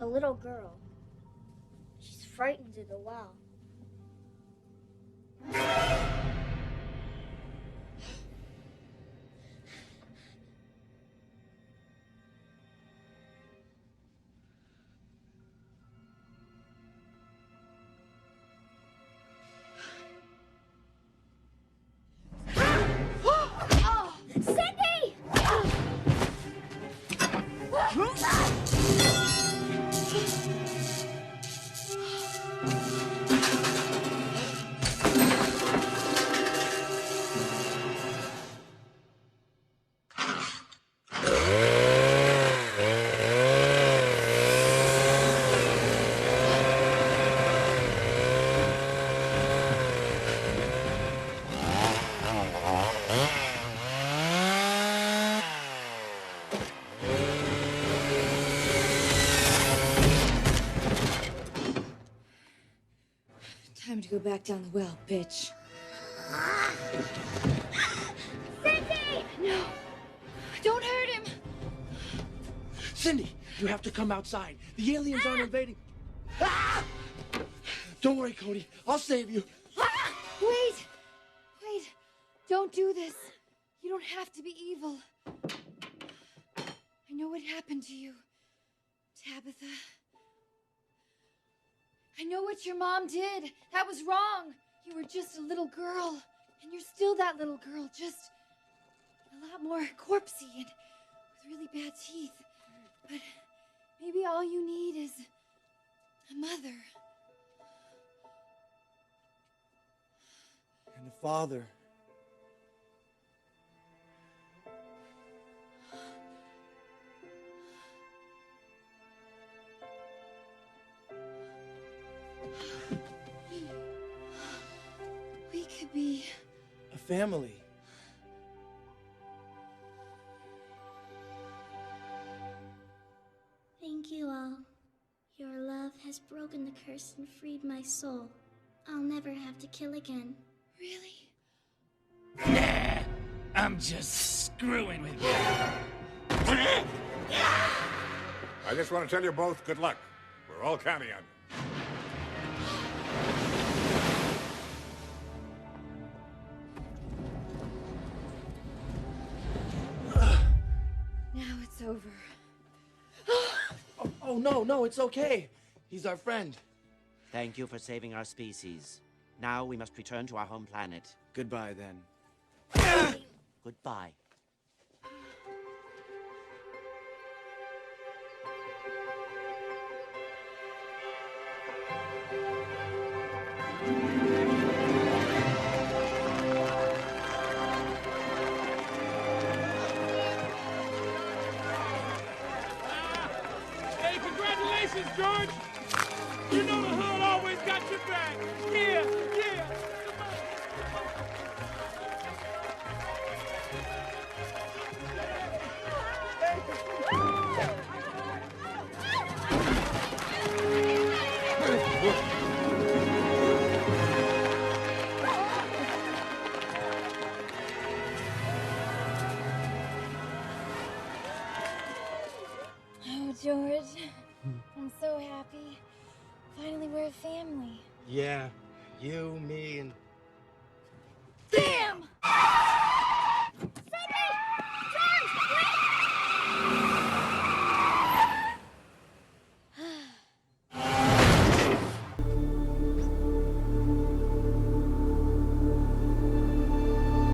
The little girl. She's frightened of the go back down the well, bitch. Cindy! No. Don't hurt him. Cindy, you have to come outside. The aliens aren't invading. Ah! Don't worry, Cody. I'll save you. Wait. Wait. Don't do this. You don't have to be evil. I know what happened to you, Tabitha. I know what your mom did. That was wrong. You were just a little girl. And you're still that little girl, just a lot more corpsey and with really bad teeth. But maybe all you need is a mother. And a father. We could be. A family. Thank you all. Your love has broken the curse and freed my soul. I'll never have to kill again. Really? Nah, I'm just screwing with you. I just want to tell you both good luck. We're all counting on you. It's over. Oh, oh, no, no, it's okay. He's our friend. Thank you for saving our species. Now we must return to our home planet. Goodbye, then. Goodbye. Congratulations, George! You know the hood always got your back. George. Hmm. I'm so happy. Finally, we're a family. Yeah. You, me, and... There!